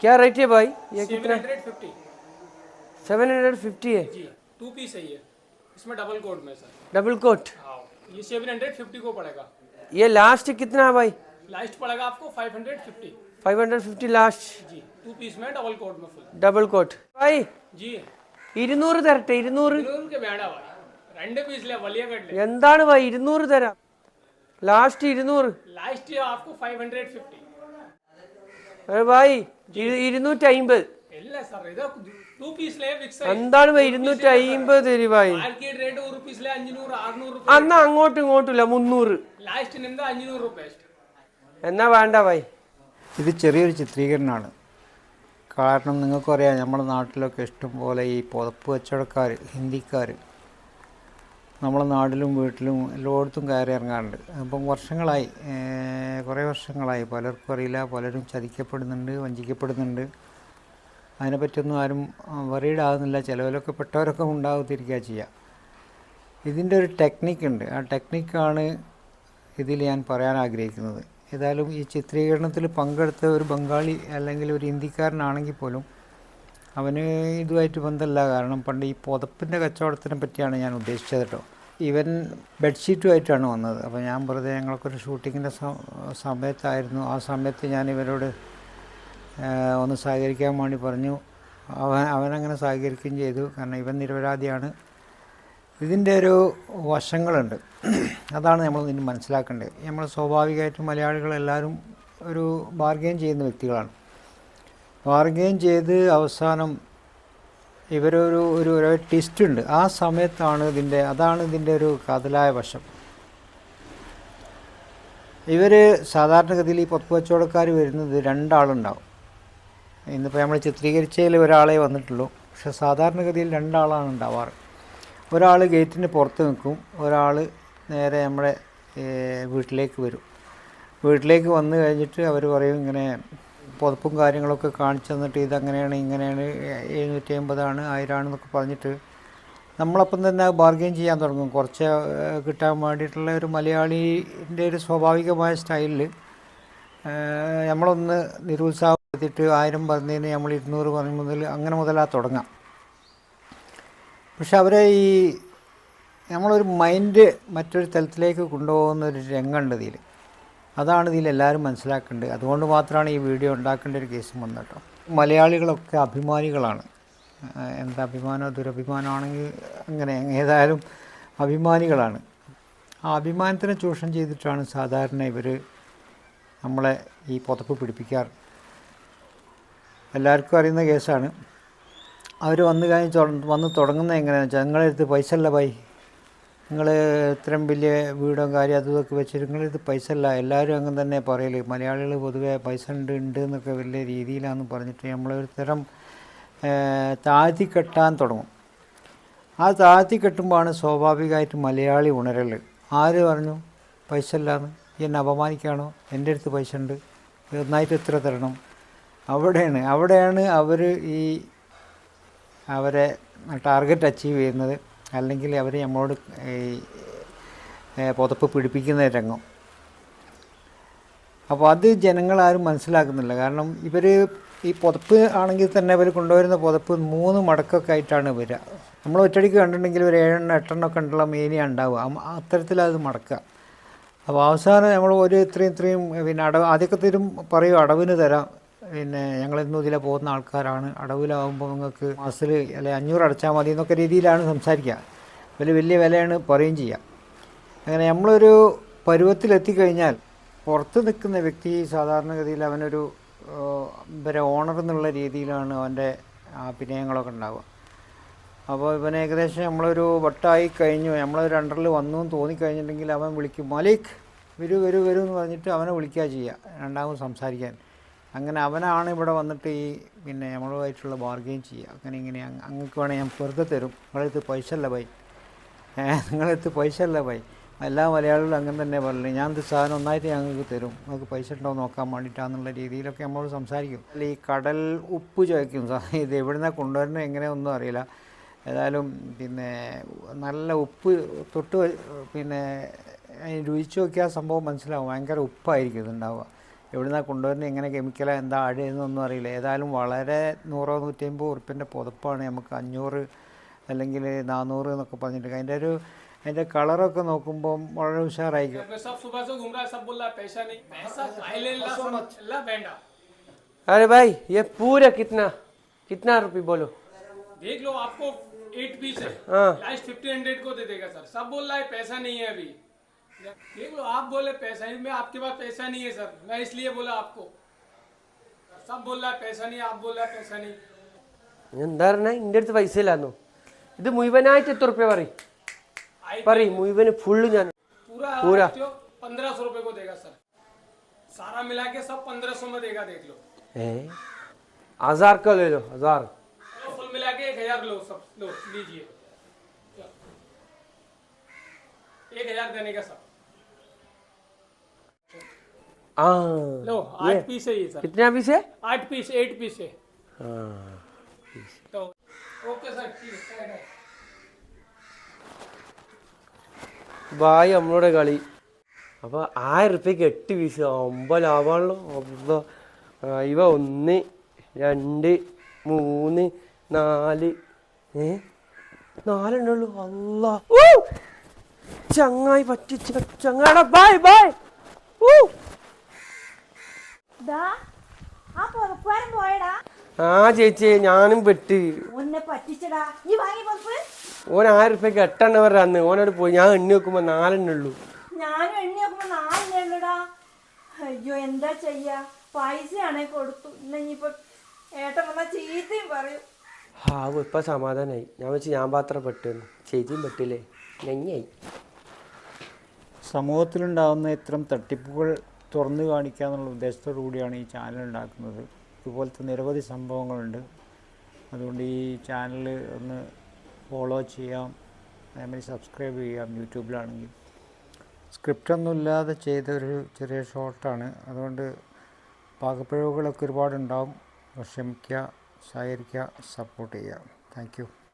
क्या रेट है भाई ये सेवन कितना hundred fifty seven hundred fifty है जी टू पीस है ये इसमें डबल कोट में सर डबल कोट हाँ ये सेवन हंड्रेड फिफ्टी को पड़ेगा ये लास्ट कितना है भाई लास्ट पड़ेगा आपको five hundred fifty five hundred fifty last जी टू पीस में डबल कोट में फुल ഡബിൾ കോട്ട് ഭായ് जी ഇരുന്നൂറ് തരട്ടെ ഇരുന്നൂറ് ഇരുന്നൂറുക്ക് വേണ്ട ഭായ് രണ്ട് പീസിലെ വലിയ കട്ടില് എന്താണ് ഭായ് ഇരുന്നൂറ് തരാം ലാസ്റ്റ് ഇരുന്നൂറ് लास्ट ഭായി ഇരുന്നൂറ്റി അയിമ്പത് എന്താണ് ഇരുന്നൂറ്റി അയിമ്പത് രൂപായി അന്ന് അങ്ങോട്ടും ഇങ്ങോട്ടുമില്ല മുന്നൂറ്. എന്നാ വേണ്ട ഭായി ഇത് ചെറിയൊരു ചിത്രീകരണമാണ്. കാരണം നിങ്ങൾക്കറിയാം നമ്മുടെ നാട്ടിലൊക്കെ ഇഷ്ടംപോലെ ഈ പുതപ്പ് കച്ചവടക്കാർ ഹിന്ദിക്കാർ നമ്മളെ നാട്ടിലും വീട്ടിലും എല്ലായിടത്തും കയറി ഇറങ്ങാറുണ്ട്. അപ്പം വർഷങ്ങളായി കുറേ വർഷങ്ങളായി. പലർക്കും അറിയില്ല പലരും ചതിക്കപ്പെടുന്നുണ്ട് വഞ്ചിക്കപ്പെടുന്നുണ്ട്. അതിനെപ്പറ്റിയൊന്നും ആരും വറീഡ് ആകുന്നില്ല ചിലവിലൊക്കെ പെട്ടവരൊക്കെ ഉണ്ടാകത്തിരിക്കുക ചെയ്യുക ഇതിന്റെ ഒരു ടെക്നിക്ക് ഉണ്ട്. ആ ടെക്നിക്കാണ് ഇതിൽ ഞാൻ പറയാൻ ആഗ്രഹിക്കുന്നത്. ഏതായാലും ഈ ചിത്രീകരണത്തിൽ പങ്കെടുത്ത ഒരു ബംഗാളി അല്ലെങ്കിൽ ഒരു ഹിന്ദിക്കാരനാണെങ്കിൽ പോലും അവന് ഇതുമായിട്ട് ബന്ധമില്ല. കാരണം പണ്ട് ഈ പുതപ്പിന്റെ കച്ചവടത്തിനെ പറ്റിയാണ് ഞാൻ ഉദ്ദേശിച്ചത് കേട്ടോ. ഇവൻ ബെഡ്ഷീറ്റുമായിട്ടാണ് വന്നത്. അപ്പോൾ ഞാൻ വെറുതെ ഞങ്ങൾക്കൊരു ഷൂട്ടിങ്ങിന്റെ സമയത്തായിരുന്നു. ആ സമയത്ത് ഞാൻ ഇവരോട് ഒന്ന് സഹകരിക്കാൻ വേണ്ടി പറഞ്ഞു. അവൻ അവനങ്ങനെ സഹകരിക്കുകയും ചെയ്തു. കാരണം ഇവൻ നിരപരാധിയാണ്. ഇതിന്റെ ഒരു വശങ്ങളുണ്ട്. അതാണ് നമ്മൾ ഇതിന് മനസ്സിലാക്കേണ്ടത്. നമ്മൾ സ്വാഭാവികമായിട്ടും മലയാളികളെല്ലാവരും ഒരു ബാർഗെയിൻ ചെയ്യുന്ന വ്യക്തികളാണ്. ബാർഗെയിൻ ചെയ്ത് അവസാനം ഇവരൊരു ഒരു ഒരു ട്വിസ്റ്റ് ഉണ്ട് ആ സമയത്താണ് ഇതിന്റെ അതാണ് ഇതിന്റെ ഒരു കാതലായ വശം. ഇവർ സാധാരണഗതിയിൽ ഈ പൊത്തു കച്ചവടക്കാർ വരുന്നത് രണ്ടാളുണ്ടാവും. ഇന്നിപ്പോൾ നമ്മൾ ചിത്രീകരിച്ചതിൽ ഒരാളെ വന്നിട്ടുള്ളൂ. പക്ഷെ സാധാരണഗതിയിൽ രണ്ടാളാണ് ഉണ്ടാവാറ്. ഒരാൾ ഗേറ്റിന് പുറത്ത് നിൽക്കും ഒരാൾ നേരെ നമ്മുടെ വീട്ടിലേക്ക് വരും. വീട്ടിലേക്ക് വന്നു കഴിഞ്ഞിട്ട് അവർ പറയും ഇങ്ങനെ പുതപ്പും കാര്യങ്ങളൊക്കെ കാണിച്ചു തന്നിട്ട് ഇതങ്ങനെയാണ് ഇങ്ങനെയാണ് എഴുന്നൂറ്റി അമ്പതാണ് ആയിരമാണെന്നൊക്കെ പറഞ്ഞിട്ട് നമ്മളപ്പം തന്നെ ബാർഗെയിൻ ചെയ്യാൻ തുടങ്ങും. കുറച്ച് കിട്ടാൻ വേണ്ടിയിട്ടുള്ള ഒരു മലയാളീന്റെ ഒരു സ്വാഭാവികമായ സ്റ്റൈലിൽ നമ്മളൊന്ന് നിരുത്സാഹപ്പെടുത്തിയിട്ട് ആയിരം പറഞ്ഞതിന് നമ്മൾ ഇരുന്നൂറ് പറഞ്ഞ മുതൽ അങ്ങനെ മുതലാ തുടങ്ങാം. പക്ഷെ അവരെ ഈ നമ്മളൊരു മൈൻഡ് മറ്റൊരു തലത്തിലേക്ക് കൊണ്ടുപോകുന്ന ഒരു രംഗമുണ്ട് ഇതിൽ അതാണ് ഇതിൽ എല്ലാവരും മനസ്സിലാക്കേണ്ടത്. അതുകൊണ്ട് മാത്രമാണ് ഈ വീഡിയോ ഉണ്ടാക്കേണ്ട ഒരു കേസ് വന്നത് കേട്ടോ. മലയാളികളൊക്കെ അഭിമാനികളാണ്. എന്താ അഭിമാനോ? ദുരഭിമാനമാണെങ്കിൽ അങ്ങനെ ഏതായാലും അഭിമാനികളാണ്. ആ അഭിമാനത്തിനെ ചൂഷണം ചെയ്തിട്ടാണ് സാധാരണ ഇവർ നമ്മളെ ഈ പുതപ്പ് പിടിപ്പിക്കാറ്. എല്ലാവർക്കും അറിയുന്ന കേസാണ് അവർ വന്ന് കഴിഞ്ഞ് വന്ന് തുടങ്ങുന്നത് എങ്ങനെയാണെന്ന് വെച്ചാൽ നിങ്ങളെടുത്ത് പൈസ അല്ല ബൈ. നിങ്ങൾ ഇത്രയും വലിയ വീടും കാര്യം അതും ഇതൊക്കെ വെച്ചിട്ട് ഇത് പൈസ അല്ല എല്ലാവരും അങ്ങനെ തന്നെ പറയൽ. മലയാളികൾ പൊതുവേ പൈസ ഉണ്ട് ഉണ്ട് എന്നൊക്കെ വലിയ രീതിയിലാണെന്ന് പറഞ്ഞിട്ട് നമ്മളൊരു തരം താഴ്ത്തി കെട്ടാൻ തുടങ്ങും. ആ താഴ്ത്തി കെട്ടുമ്പോഴാണ് സ്വാഭാവികമായിട്ട് മലയാളി ഉണരൽ ആര് പറഞ്ഞു? പൈസ ഇല്ലാന്ന് എന്നെ അപമാനിക്കുകയാണോ? എന്റെ അടുത്ത് പൈസ ഉണ്ട്. നന്നായിട്ട് എത്ര തരണം? അവിടെയാണ്. അവിടെയാണ് അവർ ഈ അവരെ ടാർഗറ്റ് അച്ചീവ് ചെയ്യുന്നത്. അല്ലെങ്കിൽ അവർ നമ്മളോട് പുതപ്പ് പിടിപ്പിക്കുന്ന രംഗം. അപ്പോൾ അത് ജനങ്ങളാരും മനസ്സിലാക്കുന്നില്ല. കാരണം ഇവർ ഈ പുതപ്പ് ആണെങ്കിൽ തന്നെ ഇവർ കൊണ്ടുവരുന്ന പുതപ്പ് മൂന്ന് മടക്കൊക്കെ ആയിട്ടാണ് വരിക. നമ്മൾ ഒറ്റടിക്ക് കണ്ടിട്ടുണ്ടെങ്കിൽ ഒരു ഏഴെണ്ണം എട്ടെണ്ണം ഒക്കെ ഉള്ള മേനിയാണ് ഉണ്ടാവുക. അത്തരത്തിലത് മടക്കുക. അപ്പോൾ അവസാനം നമ്മൾ ഒരു ഇത്രയും ഇത്രയും പിന്നെ അടവ് ആദ്യമൊക്കെ പറയും അടവിന് തരാം. പിന്നെ ഞങ്ങൾ ഇന്നും ഇതിലെ പോകുന്ന ആൾക്കാരാണ്. അടവിലാവുമ്പോൾ നിങ്ങൾക്ക് മാസത്തിൽ അല്ലെ അഞ്ഞൂറ് അടച്ചാൽ മതി എന്നൊക്കെ രീതിയിലാണ് സംസാരിക്കുക വലിയ വലിയ വിലയാണ് പറയുകയും ചെയ്യുക അങ്ങനെ നമ്മളൊരു പരുവത്തിലെത്തിക്കഴിഞ്ഞാൽ പുറത്ത് നിൽക്കുന്ന വ്യക്തി സാധാരണഗതിയിൽ അവനൊരു ഇവരെ ഓണർ എന്നുള്ള രീതിയിലാണ് അവന്റെ അഭിനയങ്ങളൊക്കെ ഉണ്ടാവുക. അപ്പോൾ ഇവൻ ഏകദേശം നമ്മളൊരു വട്ടായി കഴിഞ്ഞു. നമ്മളൊരു അണ്ടറിൽ വന്നു എന്ന് തോന്നിക്കഴിഞ്ഞിട്ടുണ്ടെങ്കിൽ അവൻ വിളിക്കും മലിക് വരൂ വരൂ വരൂ എന്ന് പറഞ്ഞിട്ട് അവനെ വിളിക്കുക ചെയ്യുക രണ്ടാമത് സംസാരിക്കാൻ. അങ്ങനെ അവനാണ് ഇവിടെ വന്നിട്ട് ഈ പിന്നെ നമ്മളുമായിട്ടുള്ള ബാർഗെയിൻ ചെയ്യുക. അങ്ങനെ ഇങ്ങനെ അങ്ങക്ക് വേണേൽ ഞാൻ വെറുതെ തരും. നിങ്ങളടുത്ത് പൈസ അല്ല ബൈ. നിങ്ങളടുത്ത് പൈസ അല്ല ബൈ. എല്ലാ മലയാളികളും അങ്ങനെ തന്നെ പറഞ്ഞു ഞാൻ ഇത് സാധനം ഒന്നായിട്ട് ഞങ്ങൾക്ക് തരും. നമുക്ക് പൈസ ഉണ്ടോ നോക്കാൻ വേണ്ടിയിട്ടാന്നുള്ള രീതിയിലൊക്കെ നമ്മൾ സംസാരിക്കും. അല്ല ഈ കടൽ ഉപ്പ് ചോദിക്കും ഇത് എവിടുന്ന കൊണ്ടുവരുന്നത് എങ്ങനെയൊന്നും അറിയില്ല. ഏതായാലും പിന്നെ നല്ല ഉപ്പ് തൊട്ട് പിന്നെ രുചിച്ച് നോക്കിയാൽ സംഭവം മനസ്സിലാവും. ഭയങ്കര ഉപ്പായിരിക്കും ഇതുണ്ടാവുക. എവിടുന്നാണ് കൊണ്ടുവരുന്നത് എങ്ങനെ കെമിക്കലാണ് എന്താ ആഡ് ചെയ്യുന്നതൊന്നും അറിയില്ല ഏതായാലും വളരെ നൂറോ നൂറ്റമ്പത് ഉറുപ്പിൻ്റെ പുതപ്പാണ് നമുക്ക് അഞ്ഞൂറ് അല്ലെങ്കിൽ നാനൂറ് എന്നൊക്കെ പറഞ്ഞിട്ട് അതിൻ്റെ ഒരു അതിൻ്റെ കളറൊക്കെ നോക്കുമ്പോൾ വളരെ ഉഷാറായിരിക്കും मैं सब सुबह से घूम रहा है सब बोल रहा है पैसा नहीं पैसा काहे ला सब ला बेंडा अरे भाई ये पूरा कितना कितना रुपये बोलो देख लो आपको एट पीस है हाँ लास्ट फिफ्टी हंड्रेड को दे देगा सर सब बोल रहा है पैसा नहीं है अभी देख लो आप बोले पैसा नहीं मैं आपके पास पैसा नहीं है सर मैं इसलिए बोला आपको सब बोल रहा है पैसा नहीं आप बोल रहा है पैसा नहीं എന്താ പറഞ്ഞാ എൻ്റെ അടുത്ത് പൈസ ഇല്ലാന്നോ ഇത് മുഴുവനായിട്ട് എത്ര റുപ്യ പറയും പറയും മുഴുവന് ഫുള്ള് ഞാൻ पूरा पूरा। पंद्रह सौ रुपए को देगा सर सारा मिला के सब पंद्रह सौ में देगा देख लो ഏ हजार का ले लो हजार चलो फुल मिला के एक हजार लो सब लो लीजिए चलो। एक हजार देने का सब हाँ लो आठ पीस है ये सर कितना पीस है आठ पीस एट पीस है हाँ तो ओके सर ठीक है बाय, बाय। ബായ് നമ്മളോട് കളി അപ്പോൾ ആയിരം റുപ്യക്ക് എട്ട് പീസ് ഒമ്പത് ലാഭമാണല്ലോ അപ്പൊ ഇവ ഒന്ന് രണ്ട് മൂന്ന് നാല് ഏ നാലെണ്ണുള്ളൂ അല്ല ചങ്ങായി പറ്റിച്ച ചങ്ങാടാ ബായ് ബായ് ഊ ദാ, ആ പുറപ്പാരം പോയടാ. ആ ചേച്ചി ഞാനും പെട്ട്. ഓൻ ആയിരം റുപ്യക്ക് എട്ടെണ്ണ വരെ അന്ന് ഓനോട് പോയി. ഞാൻ എണ്ണി നാലെണ്ണ ഉള്ളൂ. ഞാനും എണ്ണി വെക്കുമ്പോ നാലിനുള്ളടാ അയ്യോ എന്താ ചെയ്യാ? പൈസയാണെ കൊടുത്തു. ഇന്ന് ഇനിയിപ്പൊ ഏട്ടൻ വന്ന ചീത്തയും പറയും. ഹാവ് ഇപ്പൊ സമാധാനായി. ഞാൻ വെച്ച് ഞാൻ പാത്രം പെട്ടെന്ന്. ചേച്ചിയും പെട്ടില്ലേ? ഞഞ്ഞായി സമൂഹത്തിലുണ്ടാവുന്ന ഇത്തരം തട്ടിപ്പുകൾ തുറന്നു കാണിക്കുക എന്നുള്ള ഉദ്ദേശത്തോടു കൂടിയാണ് ഈ ചാനൽ ഉണ്ടാക്കുന്നത്. ഇതുപോലത്തെ നിരവധി സംഭവങ്ങളുണ്ട്. അതുകൊണ്ട് ഈ ചാനൽ ഒന്ന് ഫോളോ ചെയ്യാം. അതേമാതിരി സബ്സ്ക്രൈബ് ചെയ്യാം യൂട്യൂബിലാണെങ്കിൽ. സ്ക്രിപ്റ്റൊന്നുമില്ലാതെ ചെയ്തൊരു ചെറിയ ഷോർട്ടാണ് അതുകൊണ്ട് പാകപ്പിഴവുകളൊക്കെ ഒരുപാടുണ്ടാവും. ക്ഷമിക്കുക സഹകരിക്കുക സപ്പോർട്ട് ചെയ്യുക താങ്ക്